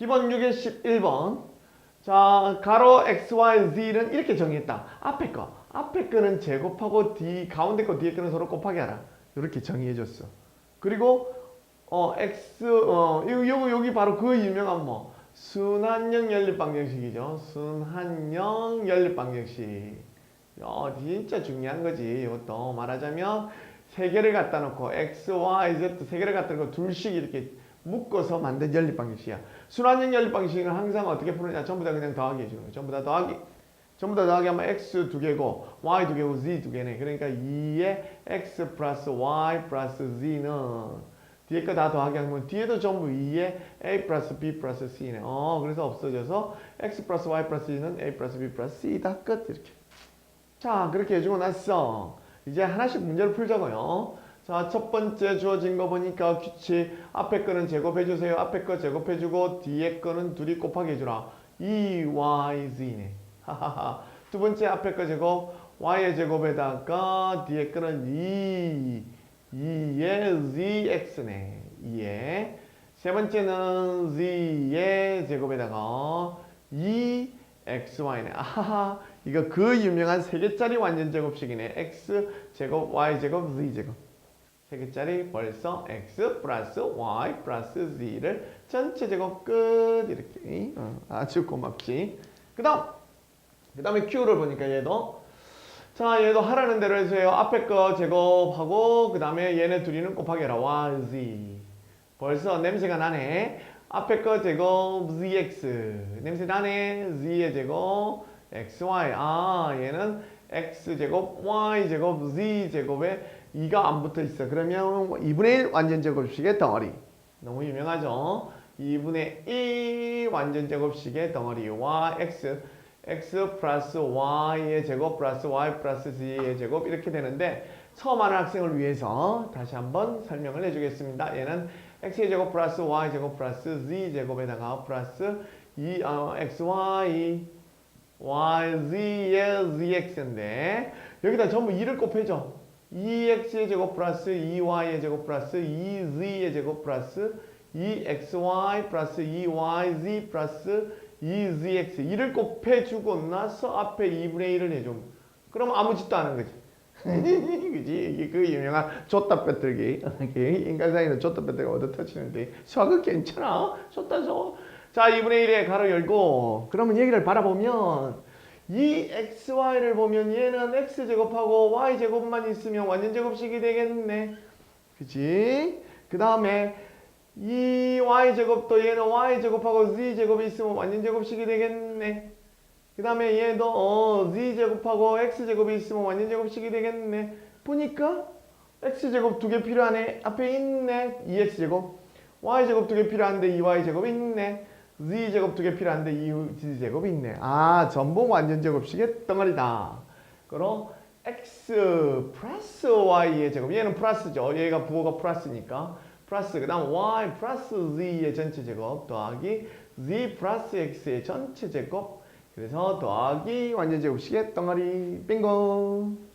2번 6에 11번. 자, 가로 x, y, z는 이렇게 정의했다. 앞에 거. 앞에 거는 제곱하고 d, 가운데 거, 뒤에 거는 서로 곱하기 하라. 이렇게 정의해줬어. 그리고 어, x, 어, 여기, 여기 바로 그 유명한 뭐, 순환형 연립방정식이죠. 순환형 연립방정식. 어, 진짜 중요한 거지. 이것도 말하자면 세 개를 갖다 놓고 x, y, z 세 개를 갖다 놓고 둘씩 이렇게 묶어서 만든 연립 방식이야. 순환형 연립 방식은 항상 어떻게 푸느냐? 전부 다 그냥 더하기 해주는 거야. 전부 다 더하기. 전부 다 더하기 하면 x 두 개고 y 두 개고 z 두 개네. 그러니까 2에 x 플러스 y 플러스 z는 뒤에 거 다 더하기 하면 뒤에도 전부 2에 a 플러스 b 플러스 c네. 어, 그래서 없어져서 x 플러스 y 플러스 z는 a 플러스 b 플러스 c다 끝 이렇게. 자, 그렇게 해주고 났어. 이제 하나씩 문제를 풀자고요. 자, 첫 번째 주어진 거 보니까 규칙. 앞에 거는 제곱해 주세요. 앞에 거 제곱해 주고, 뒤에 거는 둘이 곱하기 해 주라. E, Y, Z네. 두 번째 앞에 거 제곱. Y의 제곱에다가, 뒤에 거는 E, E의 Z, X네. 2에. 세 번째는 Z의 제곱에다가, E, x, y네. 아하하. 이거 그 유명한 세 개짜리 완전 제곱식이네. x 제곱, y 제곱, z 제곱. 세 개짜리 벌써 x 플러스 y 플러스 z를 전체 제곱 끝 이렇게. 어, 아주 고맙지. 그 다음 그 다음에 q를 보니까 얘도 자 얘도 하라는 대로 해서요. 앞에 거 제곱하고 그 다음에 얘네 둘이는 곱하기 해라. y, z. 벌써 냄새가 나네. 앞에 거 제곱 zx 냄새 나네 z의 제곱 xy 아 얘는 x 제곱 y 제곱 z 제곱에 2가 안 붙어 있어. 그러면 2분의 1 완전 제곱식의 덩어리. 너무 유명하죠? 2분의 1 완전 제곱식의 덩어리와 x x 플러스 y의 제곱 플러스 y 플러스 z의 제곱 이렇게 되는데 처음 하는 학생을 위해서 다시 한번 설명을 해주겠습니다. 얘는 x의 제곱 플러스 y 제곱 플러스 z 제곱에다가 플러스 2 어, xy y z의 zx인데 여기다 전부 2를 곱해줘 2x의 제곱 플러스 2y의 제곱 플러스 2z의 제곱 플러스 2xy 플러스 2yz 플러스 2zx 2를 곱해주고 나서 앞에 2분의 1을 해줘 그럼 아무 짓도 안 하는 거지 그지? 이게 그 유명한 줬다 빼들기. 인간 사이는 줬다 빼들기 얻어 터치는데 수학은 괜찮아. 줬다 줘. 자, 2분의 1에 가로 열고 그러면 얘기를 바라보면 이 xy를 보면 얘는 x제곱하고 y제곱만 있으면 완전 제곱식이 되겠네. 그지? 그 다음에 이 y제곱도 얘는 y제곱하고 z제곱이 있으면 완전 제곱식이 되겠네. 그 다음에 얘도 어, z제곱하고 x제곱이 있으면 완전 제곱식이 되겠네. 보니까 x제곱 두 개 필요하네. 앞에 있네. 2x제곱. y제곱 두 개 필요한데 2y제곱 있네. Z제곱 두 개 필요한데 2z제곱 있네. 아, 전부 완전 제곱식의 덩어리다. 그럼 x 플러스 y의 제곱. 얘는 플러스죠. 얘가 부호가 플러스니까. 플러스 그 다음 y 플러스 z의 전체 제곱 더하기 z 플러스 x의 전체 제곱 그래서 더하기 완전 제곱식의 덩어리 빙고